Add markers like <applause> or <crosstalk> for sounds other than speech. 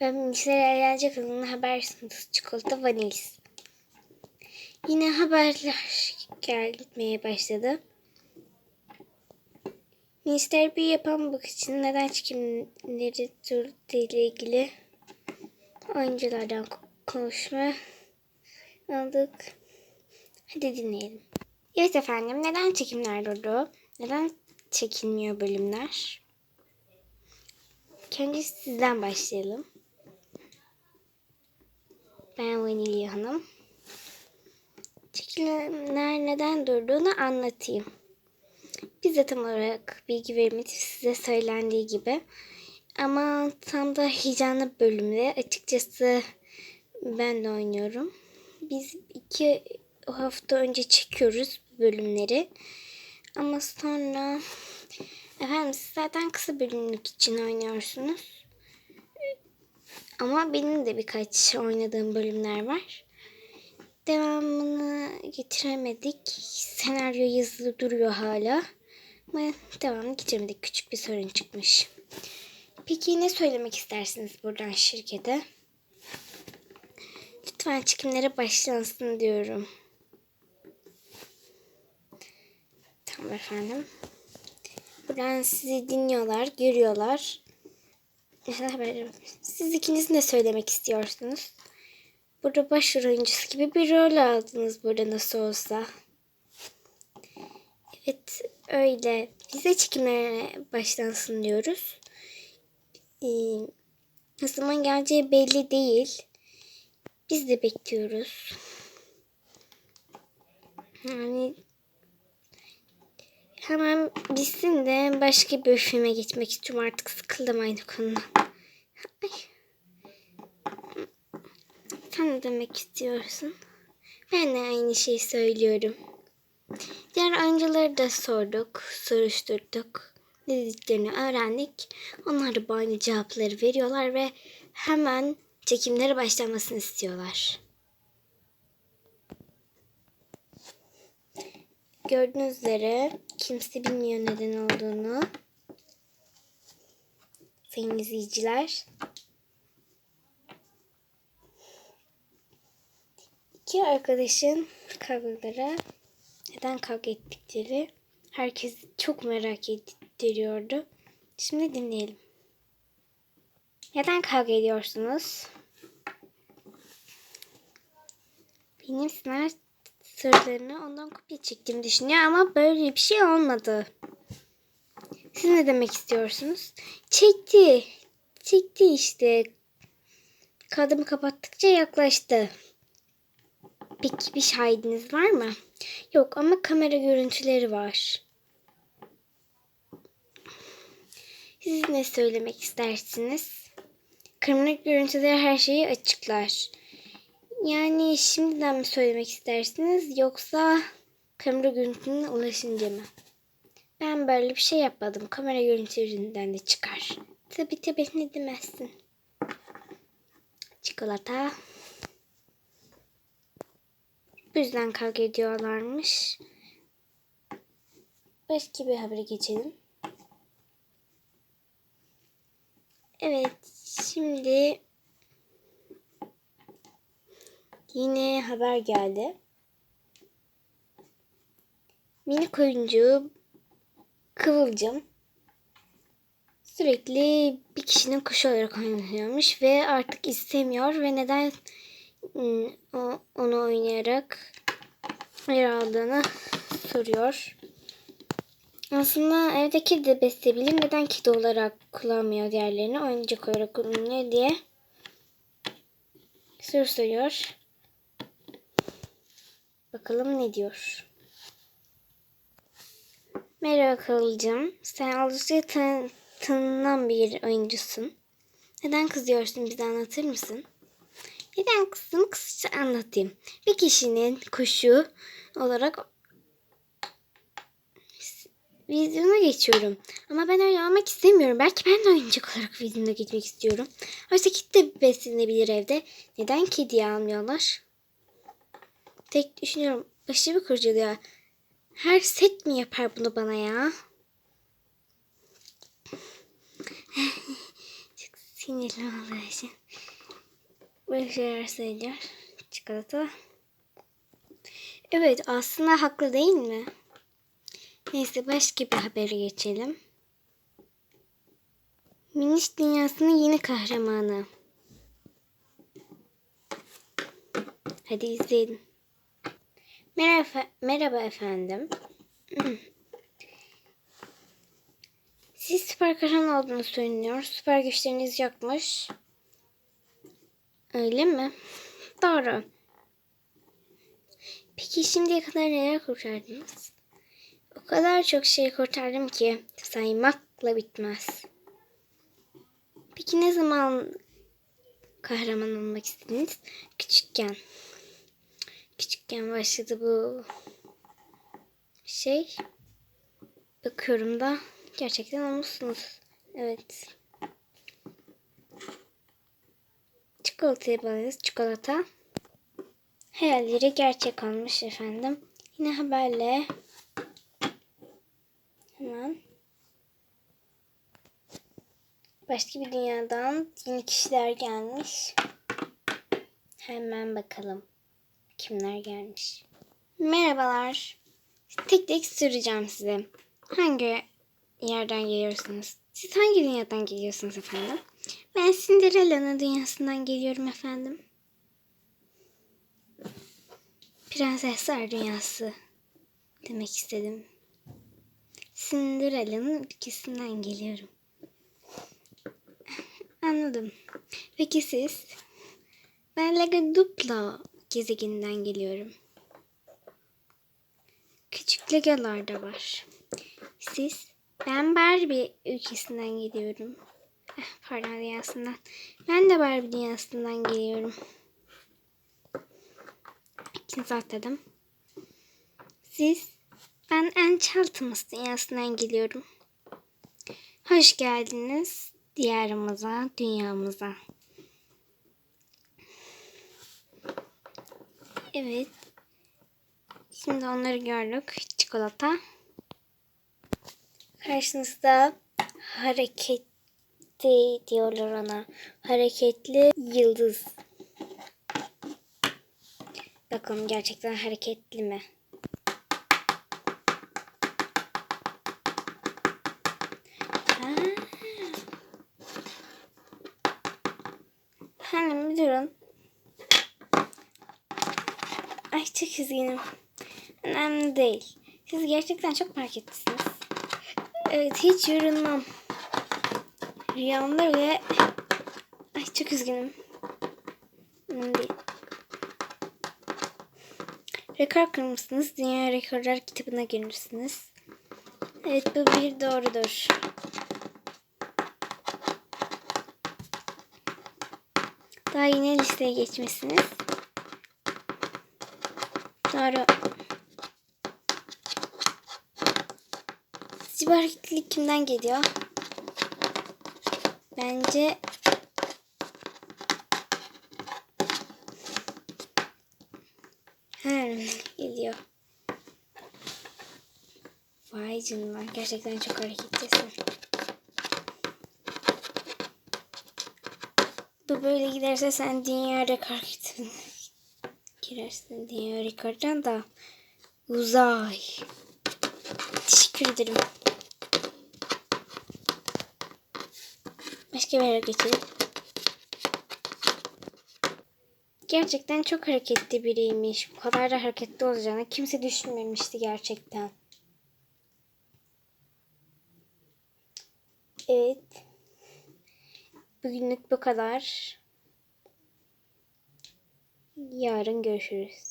Ben bilgisayar eğlence kanalına haber sunucusu çikolata vanilis. Yine haberler gelmeye başladı. Minister bir yapan bakıcının neden çekimleri durduğu ile ilgili oyunculardan ko- konuşma aldık. Hadi dinleyelim. Evet efendim neden çekimler durdu? Neden çekilmiyor bölümler? Önce sizden başlayalım. Ben Vanilya Hanım. Çekimler neden durduğunu anlatayım. Biz de tam olarak bilgi vermedi size söylendiği gibi. Ama tam da heyecanlı bölümde açıkçası ben de oynuyorum. Biz iki hafta önce çekiyoruz bölümleri. Ama sonra efendim siz zaten kısa bölümlük için oynuyorsunuz. Ama benim de birkaç oynadığım bölümler var. Devamını getiremedik. Senaryo yazılı duruyor hala. Ama devamını getiremedik. Küçük bir sorun çıkmış. Peki ne söylemek istersiniz buradan şirkete? Lütfen çekimlere başlansın diyorum. Tamam efendim. Buradan sizi dinliyorlar, görüyorlar. Mesela haber- Siz ikiniz ne söylemek istiyorsunuz? Burada başrol oyuncusu gibi bir rol aldınız burada nasıl olsa. Evet öyle. Bize çekimlere başlansın diyoruz. Ee, ne zaman geleceği belli değil. Biz de bekliyoruz. Yani hemen bitsin de başka bir filme geçmek istiyorum. Artık sıkıldım aynı konudan. Ay. Sen ne demek istiyorsun? Ben de aynı şeyi söylüyorum. Diğer oyuncuları da sorduk, soruşturduk. Ne dediklerini öğrendik. Onlar da aynı cevapları veriyorlar ve hemen çekimlere başlamasını istiyorlar. Gördüğünüz üzere kimse bilmiyor neden olduğunu. Sayın izleyiciler. İki arkadaşın kavgaları neden kavga ettikleri herkes çok merak ettiriyordu. Şimdi dinleyelim. Neden kavga ediyorsunuz? Benim sınav sorularını ondan kopya çektiğimi düşünüyor ama böyle bir şey olmadı. Siz ne demek istiyorsunuz? Çekti. Çekti işte. Kadımı kapattıkça yaklaştı. Peki bir şahidiniz var mı? Yok ama kamera görüntüleri var. Siz ne söylemek istersiniz? Kamera görüntüleri her şeyi açıklar. Yani şimdiden mi söylemek istersiniz yoksa kamera görüntülerine ulaşınca mı? Ben böyle bir şey yapmadım. Kamera görüntülerinden de çıkar. Tabi tabi ne demezsin. Çikolata. Bu yüzden kavga ediyorlarmış. Başka bir habere geçelim. Evet, şimdi yine haber geldi. Minik oyuncu Kıvılcım sürekli bir kişinin kuşu olarak oynuyormuş ve artık istemiyor ve neden o- onu oynayarak yer aldığını soruyor. Aslında evde kedi de besleyebilir. Neden kedi olarak kullanmıyor diğerlerini? Oyuncak olarak kullanıyor diye soru soruyor. Bakalım ne diyor. Merhaba Kıvılcım. Sen oldukça tan- tanınan bir oyuncusun. Neden kızıyorsun bize anlatır mısın? Neden kızdığımı kısaca anlatayım. Bir kişinin kuşu olarak vizyona geçiyorum. Ama ben öyle olmak istemiyorum. Belki ben de oyuncak olarak vizyona geçmek istiyorum. Oysa kedi de beslenebilir evde. Neden kediyi almıyorlar? Tek düşünüyorum. Başımı kurcalıyor. Her set mi yapar bunu bana ya? <laughs> Çok sinirli olduğu için. Böyle şeyler söylüyor. Çikolata. Evet aslında haklı değil mi? Neyse başka bir habere geçelim. Miniş dünyasının yeni kahramanı. Hadi izleyelim. Merhaba, merhaba efendim. Siz süper kahraman olduğunu söyleniyor. Süper güçleriniz yokmuş. Öyle mi? Doğru. Peki şimdiye kadar neler kurtardınız? O kadar çok şey kurtardım ki saymakla bitmez. Peki ne zaman kahraman olmak istediniz? Küçükken. Küçükken başladı bu şey. Bakıyorum da gerçekten olmuşsunuz. Evet. Çikolataya bağlıyız. Çikolata. Hayalleri gerçek olmuş efendim. Yine haberle hemen başka bir dünyadan yeni kişiler gelmiş. Hemen bakalım kimler gelmiş. Merhabalar. Tek tek soracağım size. Hangi yerden geliyorsunuz? Siz hangi dünyadan geliyorsunuz efendim? Ben Cinderella'nın dünyasından geliyorum efendim. Prensesler dünyası demek istedim. Cinderella'nın ülkesinden geliyorum. Anladım. Peki siz? Ben Legodupla gezegeninden geliyorum. Küçük Legolar da var. Siz? Ben Barbie ülkesinden geliyorum. Eh, Pardon dünyasından. Ben de Barbie dünyasından geliyorum. İkinizi atladım. Siz? Ben Enchantimals dünyasından geliyorum. Hoş geldiniz diyarımıza, dünyamıza. Evet. Şimdi onları gördük. Çikolata. Karşınızda hareketli diyorlar ona. Hareketli yıldız. Bakalım gerçekten hareketli mi? Ha. Hanım bir durun. Çok üzgünüm. Önemli değil. Siz gerçekten çok hareketlisiniz. Evet hiç yorulmam. Rüyamda bile... Ay çok üzgünüm. Önemli değil. Rekor kırmışsınız. Dünya Rekorlar kitabına girmişsiniz. Evet bu bir doğrudur. Daha yine listeye geçmişsiniz. Bu hareketlilik kimden geliyor? Bence Her geliyor. Vay canına gerçekten çok hareketlisin. Bu böyle giderse sen dünya rekor kitabına girersin. Dünya rekordan da uzay. Teşekkür ederim. Başka bir yere geçelim. Gerçekten çok hareketli biriymiş. Bu kadar da hareketli olacağını kimse düşünmemişti gerçekten. Evet. Bugünlük bu kadar. Yarın görüşürüz.